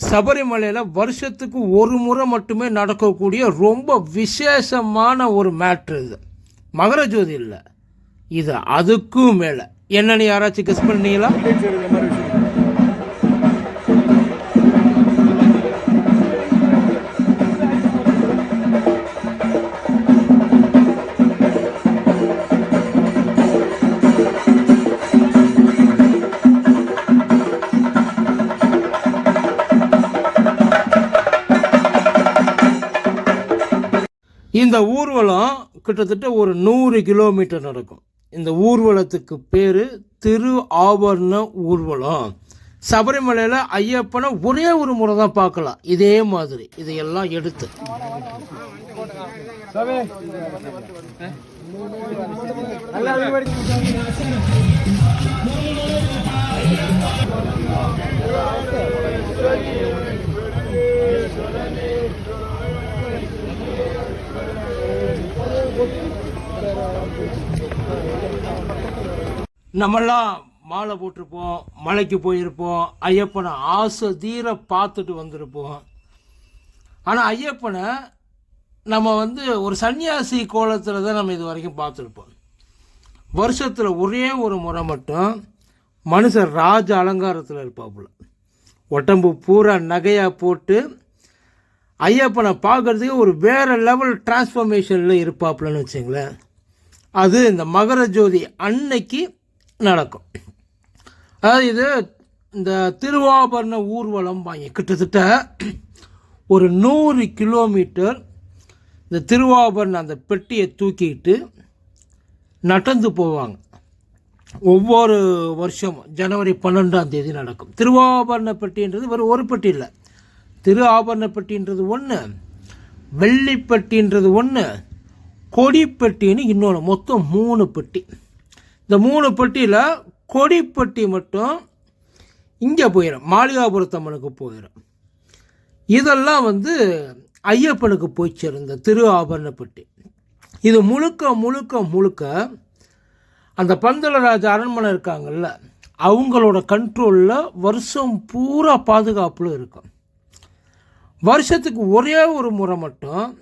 சபரிமலையில் வருஷத்துக்கு ஒரு முறை மட்டுமே நடக்கக்கூடிய ரொம்ப விசேஷமான ஒரு மேட்ரு இது. மகர ஜோதி இல்லை. இது அதுக்கும் மேலே. என்னன்னு யாராச்சும் கெஸ் பண்ணீங்களா இந்த ஊர்வலம் கிட்டத்தட்ட ஒரு நூறு கிலோமீட்டர் நடக்கும். இந்த ஊர்வலத்துக்கு பேர் திரு ஆபரண ஊர்வலம். சபரிமலையில் ஐயப்பனை ஒரே ஒரு முறை தான் பார்க்கலாம். இதே மாதிரி. இதையெல்லாம் எடுத்து. நம்மெல்லாம் மாலை போட்டிருப்போம் மலைக்கு போயிருப்போம் ஐயப்பனை ஆசை தீர பார்த்துட்டு வந்திருப்போம். ஆனால் ஐயப்பனை நம்ம வந்து ஒரு சன்னியாசி கோலத்தில் தான் நம்ம இது வரைக்கும் பார்த்துருப்போம். வருஷத்தில் ஒரே ஒரு முறை மட்டும் மனுஷன் ராஜ அலங்காரத்தில் இருப்பாப்புல. உடம்பு பூரா நகையாக போட்டு ஐயப்பனை பார்க்குறதுக்கு ஒரு வேறு லெவல் டிரான்ஸ்ஃபர்மேஷனில் இருப்பாப்புலன்னு வச்சுங்களேன். அது இந்த மகர ஜோதி அன்னைக்கு நடக்கும். அதாவது இது இந்த திருவாபரண ஊர்வலம் வாங்கி கிட்டத்தட்ட ஒரு நூறு கிலோமீட்டர் இந்த திருவாபரண அந்த பெட்டியை தூக்கிட்டு நடந்து போவாங்க. ஒவ்வொரு வருஷமும் ஜனவரி பன்னெண்டாம் தேதி நடக்கும். திருவாபரண பெட்டின்றது வெறும் ஒரு பெட்டி இல்லை. திரு ஆபரண பெட்டின்றது ஒன்று வெள்ளிப்பட்டின்றது ஒன்று கொடிப்பெட்டின்னு இன்னொன்று மொத்தம் மூணு பெட்டி. இந்த மூணு பெட்டியில் கொடிப்பட்டி மட்டும் இங்கே போயிடும் மாளிகாபுரத்தம்மனுக்கு போயிடும் இதெல்லாம் வந்து ஐயப்பனுக்கு போய் சேர்ந்த திரு ஆபரணப்பட்டி இது முழுக்க முழுக்க முழுக்க அந்த பந்தளராஜ அரண்மனை இருக்காங்கல்ல அவங்களோட கண்ட்ரோலில் வருஷம் பூரா பாதுகாப்பில் இருக்கும். வருஷத்துக்கு ஒரே ஒரு முறை மட்டும்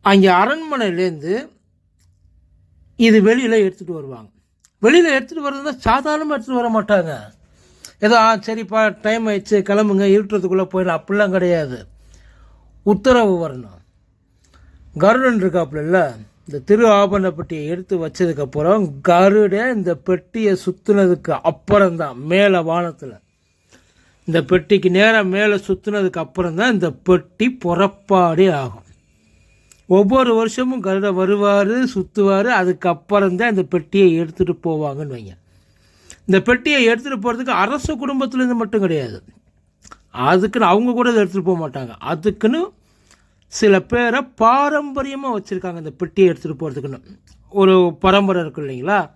அங்கே அரண்மனையிலேருந்து இது வெளியில் எடுத்துகிட்டு வருவாங்க. வெளியில் எடுத்துகிட்டு வர்றதுனா சாதாரணமாக எடுத்துகிட்டு வர மாட்டாங்க. ஏதோ ஆ சரிப்பா டைம் ஆயிடுச்சு கிளம்புங்க இருட்டுறதுக்குள்ளே போயிடலாம் அப்படிலாம் கிடையாது. உத்தரவு வரணும். கருடன் இருக்காப்புல இந்த திரு ஆபரண பெட்டியை எடுத்து வச்சதுக்கப்புறம் கருடை இந்த பெட்டியை சுற்றுனதுக்கு அப்புறம்தான் மேலே வானத்தில். இந்த பெட்டிக்கு நேராக மேலே சுற்றுனதுக்கு அப்புறம் தான் இந்த பெட்டி புறப்பாடே ஆகும். ஒவ்வொரு வருஷமும் கருட வருவார் சுற்றுவார் அதுக்கப்புறம் தான் இந்த பெட்டியை எடுத்துகிட்டு போவாங்கன்னு வைங்க. இந்த பெட்டியை எடுத்துகிட்டு போகிறதுக்கு அரசு குடும்பத்துலேருந்து மட்டும் கிடையாது. அதுக்குன்னு அவங்க கூட இதை எடுத்துகிட்டு போக மாட்டாங்க. அதுக்குன்னு சில பேரை பாரம்பரியமாக வச்சுருக்காங்க இந்த பெட்டியை எடுத்துகிட்டு போகிறதுக்குன்னு ஒரு பரம்பரை இருக்கு இல்லைங்களா?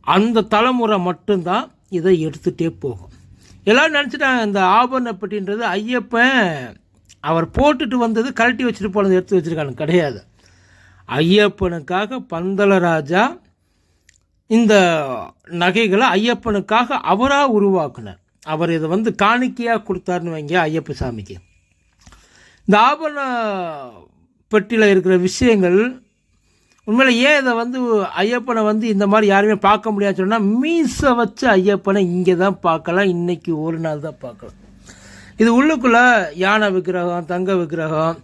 அந்த தலைமுறை மட்டும்தான் இதை எடுத்துகிட்டே போகும். எல்லோரும் நினச்சிட்டாங்க இந்த ஆபரண பெட்டின்றது ஐயப்பன் அவர் போட்டுட்டு வந்தது கழட்டி வச்சுட்டு போனது எடுத்து வச்சுருக்கானு கிடையாது. ஐயப்பனுக்காக பந்தளராஜா இந்த நகைகளை ஐயப்பனுக்காக அவராக உருவாக்குனார். அவர் இதை வந்து காணிக்கையாக கொடுத்தாருன்னு வைங்க ஐயப்ப சாமிக்கு. இந்த ஆபரண பெட்டியில் இருக்கிற விஷயங்கள் உண்மையில் ஏன் இதை வந்து ஐயப்பனை வந்து இந்த மாதிரி யாருமே பார்க்க முடியாது சொன்னால் மீசை வச்சு ஐயப்பனை இங்கே தான் பார்க்கலாம். இன்றைக்கி ஒரு நாள் தான் பார்க்கலாம். இது உள்ளுக்குள்ளே யானை விக்கிரகம் தங்க விக்கிரகம்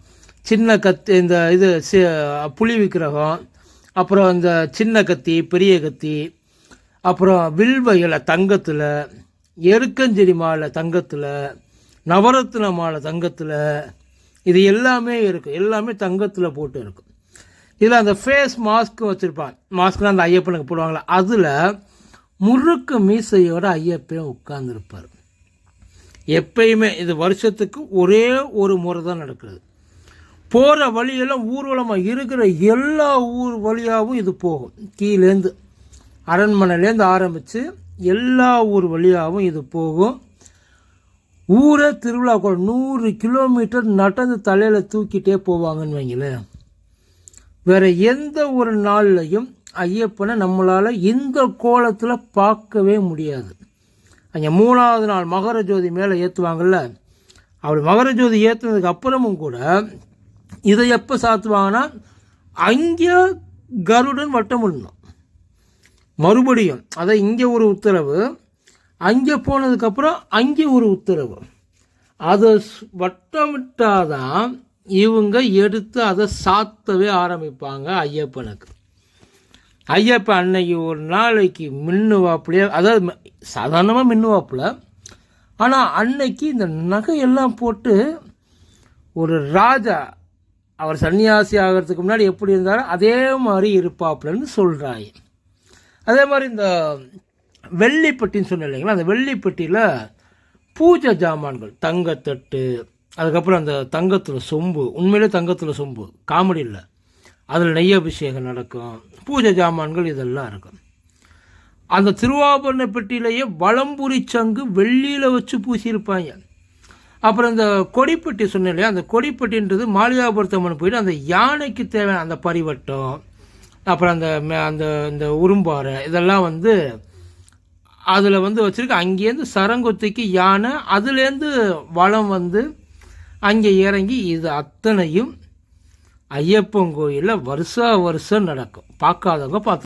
சின்ன கத்தி இந்த இது புலி விக்கிரகம் அப்புறம் இந்த சின்ன கத்தி பெரிய கத்தி அப்புறம் வில்வ இலை தங்கத்தில் எருக்கஞ்செடி மாலை தங்கத்தில் நவரத்ன மாலை தங்கத்தில் இது எல்லாமே இருக்குது எல்லாமே தங்கத்தில் போட்டு இருக்கும் இதில் அந்த ஃபேஸ் மாஸ்க்கு வச்சுருப்பாங்க. மாஸ்க்லாம் அந்த ஐயப்பனுக்கு போடுவாங்களே அதில் முறுக்கு மீசையோட ஐயப்பன் உட்கார்ந்துருப்பார். எப்பயுமே இது வருஷத்துக்கு ஒரே ஒரு முறை தான் நடக்குது போகிற வழியெல்லாம் ஊர்வலமாக இருக்கிற எல்லா ஊர் வழியாகவும் இது போகும். கீழேருந்து அரண்மனையிலேருந்து ஆரம்பித்து எல்லா ஊர் வழியாகவும் இது போகும். ஊரே திருவிழா கூட நூறு கிலோமீட்டர் நடந்து தலையில் தூக்கிட்டே போவாங்கன்னு வைங்களேன். வேறு எந்த ஒரு நாள்லையும் ஐயப்பனை நம்மளால் இந்த கோலத்தில் பார்க்கவே முடியாது. அங்கே மூணாவது நாள் மகர ஜோதி மேலே ஏற்றுவாங்கள்ல அப்படி மகர ஜோதி ஏற்றுனதுக்கு அப்புறமும் கூட இதை எப்போ சாத்துவாங்கன்னா அங்கே கருடன் வட்டம் விடணும் மறுபடியும் அதை இங்கே ஒரு உத்தரவு அங்கே போனதுக்கப்புறம் அங்கே ஒரு உத்தரவு. அதை வட்டமிட்டாதான் இவங்க எடுத்து அதை சாத்தவே ஆரம்பிப்பாங்க ஐயப்பனுக்கு. ஐயப்ப அன்னைக்கு ஒரு நாளைக்கு மின்னுவாப்புலையே அதாவது சாதாரணமாக மின்னுவாப்பில். ஆனால் அன்னைக்கு இந்த நகையெல்லாம் போட்டு ஒரு ராஜா அவர் சன்னியாசி ஆகிறதுக்கு முன்னாடி எப்படி இருந்தாரோ அதே மாதிரி இருப்பாப்புலன்னு சொல்கிறாய் அதே மாதிரி இந்த வெள்ளிப்பட்டின்னு சொன்னேன் இல்லைங்களா அந்த வெள்ளிப்பட்டியில் பூஜை ஜாமான்கள் தங்கத்தட்டு அதுக்கப்புறம் அந்த தங்கத்தில் சொம்பு உண்மையிலே தங்கத்தில் சொம்பு காமெடி இல்லை. அதில் நெய் அபிஷேகம் நடக்கும் பூஜை ஜாமான்கள் இதெல்லாம் இருக்கும். அந்த திருவாபரண பெட்டியிலேயே வளம்புரி சங்கு வெள்ளியில் வச்சு பூசியிருப்பாங்க. அப்புறம் இந்த கொடிப்பட்டி சொன்னேன் இல்லையா அந்த கொடிப்பட்டின்றது மாளிகாபுரத்தம்மன் போயிட்டு அந்த யானைக்கு தேவையான அந்த பரிவட்டம் அப்புறம் அந்த மே- அந்த இந்த உரும்பாறை இதெல்லாம் வந்து அதில் வந்து வச்சுருக்கு. அங்கேருந்து சரங்கொத்திக்கு யானை அதுலேருந்து வளம் வந்து அங்கே இறங்கி இது அத்தனையும் ஐயப்பன் கோயிலில் வருஷா வருஷம் நடக்கும். பார்க்காதவங்க பார்த்து